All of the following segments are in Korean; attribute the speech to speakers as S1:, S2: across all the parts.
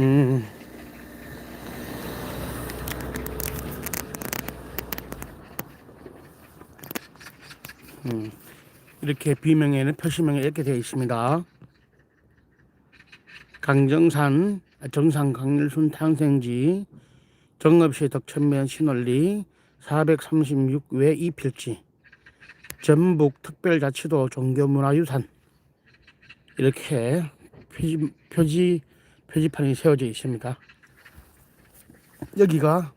S1: 음. 음. 이렇게 비명에는 표시명에 이렇게 되어 있습니다. 강정산 정상 강일순 탄생지 정읍시 덕천면 신월리 436외 이필지 전북 특별자치도 종교문화유산 이렇게 표지, 표지 표지판이 세워져 있습니다. 여기가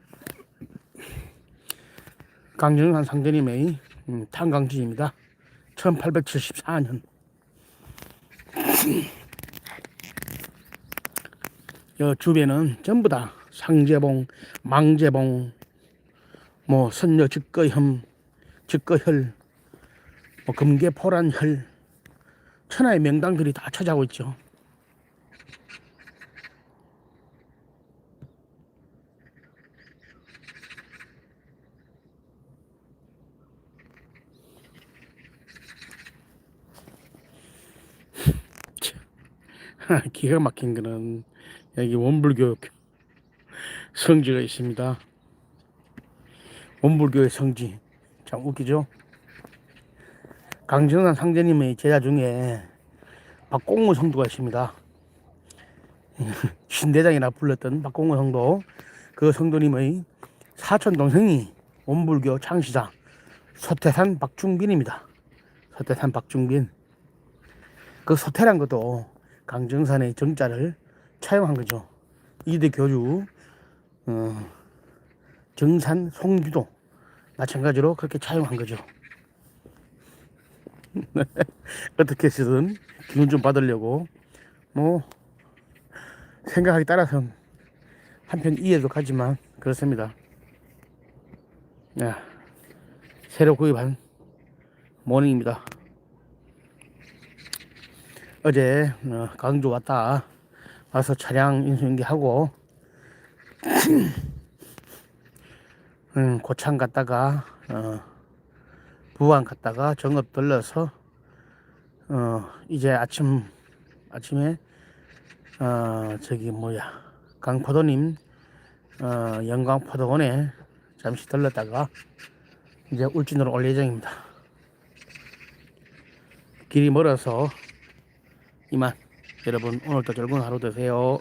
S1: 강정산 상대님의 음, 탄광지입니다. 1874년 여 주변은 전부 다 상제봉, 망제봉, 뭐 선녀 즉거혐, 즉거혈, 뭐 금계 포란혈, 천하의 명당들이 다 찾아오고 있죠. 기가 막힌 거는 여기 원불교 성지가 있습니다. 원불교의 성지. 참 웃기죠? 강정산 상제님의 제자 중에 박공무 성도가 있습니다. 신대장이라 불렀던 박공무 성도. 그 성도님의 사촌 동생이 원불교 창시자 소태산 박중빈입니다. 소태산 박중빈. 그 소태란 것도 강정산의 정자를 차용한 거죠. 이대 교주 어, 정산 송주도 마찬가지로 그렇게 차용한 거죠. 어떻게 해서든 기운 좀 받으려고 뭐 생각하기 따라서 한편 이해도 가지만 그렇습니다. 야, 새로 구입한 모닝입니다. 어제 어, 강주 왔다 와서 차량 인수인계 하고 음, 고창 갔다가 어, 부안 갔다가 정읍 들러서 어, 이제 아침 아침에 어, 저기 뭐야 강포도님 어, 영광포도원에 잠시 들렀다가 이제 울진으로 올 예정입니다. 길이 멀어서 이만 여러분 오늘도 즐거운 하루 되세요.